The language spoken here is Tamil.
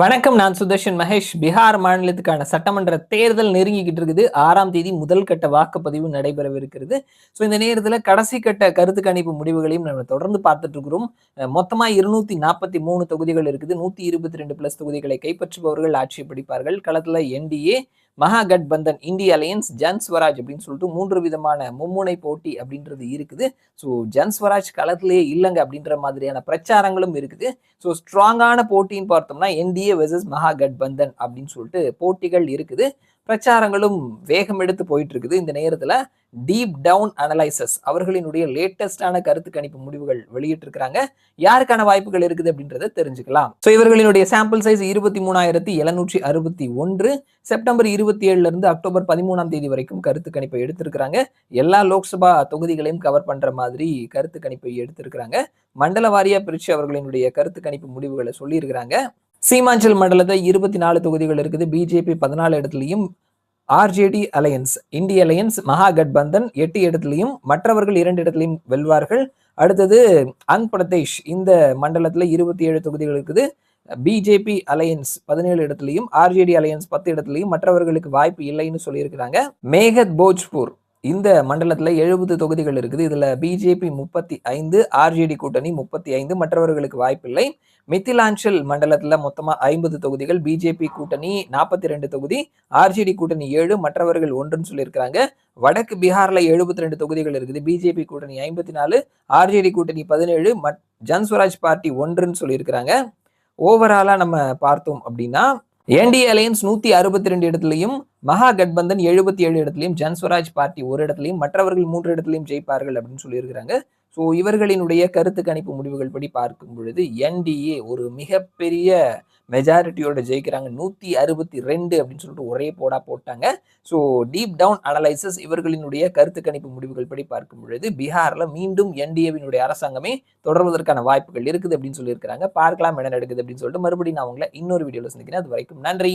வணக்கம் நான் சுதர்ஷன் மகேஷ். பீகார் மாநிலத்துக்கான சட்டமன்ற தேர்தல் நெருங்கிக்கிட்டு இருக்குது. ஆறாம் தேதி முதல் கட்ட வாக்குப்பதிவு நடைபெறவிருக்கிறது. ஸோ இந்த நேரத்தில் கடைசி கட்ட கருத்து கணிப்பு முடிவுகளையும் நம்ம தொடர்ந்து பார்த்துட்டு இருக்கிறோம். மொத்தமாக இருநூத்தி நாற்பத்தி மூணு தொகுதிகள் இருக்குது. நூத்தி இருபத்தி ரெண்டு பிளஸ் தொகுதிகளை கைப்பற்றுபவர்கள் ஆட்சி பிடிப்பார்கள். களத்தில் என்டிஏ மகாகட்பந்தன் இந்திய அலையன்ஸ் ஜன் ஸ்வராஜ் அப்படின்னு சொல்லிட்டு மூன்று விதமான மும்முனை போட்டி அப்படின்றது இருக்குது. ஸோ ஜன் ஸ்வராஜ் களத்திலேயே இல்லைங்க அப்படின்ற மாதிரியான பிரச்சாரங்களும் இருக்குது. ஸோ ஸ்ட்ராங்கான போட்டின்னு பார்த்தோம்னா என்டிஏ வெர்சஸ் மகா கட்பந்தன் அப்படின்னு சொல்லிட்டு போட்டிகள் இருக்குது. பிரச்சாரங்களும் வேகம் எடுத்து போயிட்டு இருக்குது இந்த நேரத்தில். டீப் டவுன் அனலைசஸ் அவர்களினுடைய லேட்டஸ்டான கருத்து கணிப்பு முடிவுகள் வெளியிட்டிருக்கிறாங்க. யாருக்கான வாய்ப்புகள் இருக்குது அப்படின்றத தெரிஞ்சுக்கலாம். ஸோ இவர்களினுடைய சாம்பிள் சைஸ் இருபத்தி மூணாயிரத்தி எழுநூற்றி அறுபத்தி ஒன்று. செப்டம்பர் இருபத்தி ஏழுல இருந்து அக்டோபர் பதிமூணாம் தேதி வரைக்கும் கருத்து கணிப்பை எடுத்திருக்கிறாங்க. எல்லா லோக்சபா தொகுதிகளையும் கவர் பண்ற மாதிரி கருத்து கணிப்பை எடுத்திருக்கிறாங்க. மண்டல வாரியா பிரிச்சு அவர்களினுடைய கருத்து கணிப்பு முடிவுகளை சொல்லியிருக்கிறாங்க. சீமாஞ்சல் மண்டலத்தை இருபத்தி நாலு தொகுதிகள் இருக்குது. பிஜேபி பதினாலு இடத்துலையும் RJD alliance India alliance Mahagathbandhan எட்டு இடத்துலையும் மற்றவர்கள் இரண்டு இடத்துலையும் வெல்வார்கள். அடுத்தது அங் பிரதேஷ் இந்த மண்டலத்தில் இருபத்தி ஏழு தொகுதிகள் இருக்குது. பிஜேபி அலையன்ஸ் பதினேழு இடத்துலையும் ஆர்ஜேடி அலையன்ஸ் பத்து இடத்துலையும் மற்றவர்களுக்கு வாய்ப்பு இல்லைன்னு சொல்லியிருக்கிறாங்க. மேகத் போஜ்பூர் இந்த மண்டலத்தில் எழுபது தொகுதிகள் இருக்குது. இதில் பிஜேபி முப்பத்தி ஐந்து ஆர்ஜேடி கூட்டணி முப்பத்தி ஐந்து மற்றவர்களுக்கு வாய்ப்பில்லை. மித்திலாஞ்சல் மண்டலத்தில் மொத்தமாக ஐம்பது தொகுதிகள் பிஜேபி கூட்டணி நாற்பத்தி ரெண்டு தொகுதி ஆர்ஜேடி கூட்டணி ஏழு மற்றவர்கள் ஒன்றுன்னு சொல்லியிருக்கிறாங்க. வடக்கு பீகாரில் எழுபத்தி ரெண்டு தொகுதிகள் இருக்குது. பிஜேபி கூட்டணி ஐம்பத்தி நாலு ஆர்ஜேடி கூட்டணி பதினேழு மட் ஜன்ஸ்வராஜ் பார்ட்டி ஒன்றுன்னு சொல்லியிருக்கிறாங்க. ஓவராலாக நம்ம பார்த்தோம் அப்படின்னா என்டிஏ அலையன்ஸ் நூற்றி அறுபத்தி ரெண்டு இடத்துலையும் மகா கட்பந்தன் எழுபத்தி ஏழு இடத்துலையும் ஜன்ஸ்வராஜ் பார்ட்டி ஒரு இடத்துலையும் மற்றவர்கள் மூன்று இடத்துலையும் ஜெயிப்பார்கள் அப்படின்னு சொல்லியிருக்கிறாங்க. ஸோ இவர்களினுடைய கருத்து கணிப்பு முடிவுகள் படி பார்க்கும் பொழுது என்டிஏ ஒரு மிகப்பெரிய மெஜாரிட்டியோட ஜெயிக்கிறாங்க. நூற்றி அறுபத்தி ரெண்டு அப்படின்னு சொல்லிட்டு ஒரே போடா போட்டாங்க. ஸோ டீப் டவுன் அனலைசஸ் இவர்களினுடைய கருத்து கணிப்பு முடிவுகள் படி பார்க்கும் பொழுது பீகாரில் மீண்டும் என்டிஏவினுடைய அரசாங்கமே தொடர்வதற்கான வாய்ப்புகள் இருக்குது அப்படின்னு சொல்லியிருக்கிறாங்க. பார்க்கலாம் என்ன நடக்குது அப்படின்னு சொல்லிட்டு மறுபடியும் நான் உங்களை இன்னொரு வீடியோவில் சந்திக்கிறேன். அது வரைக்கும் நன்றி.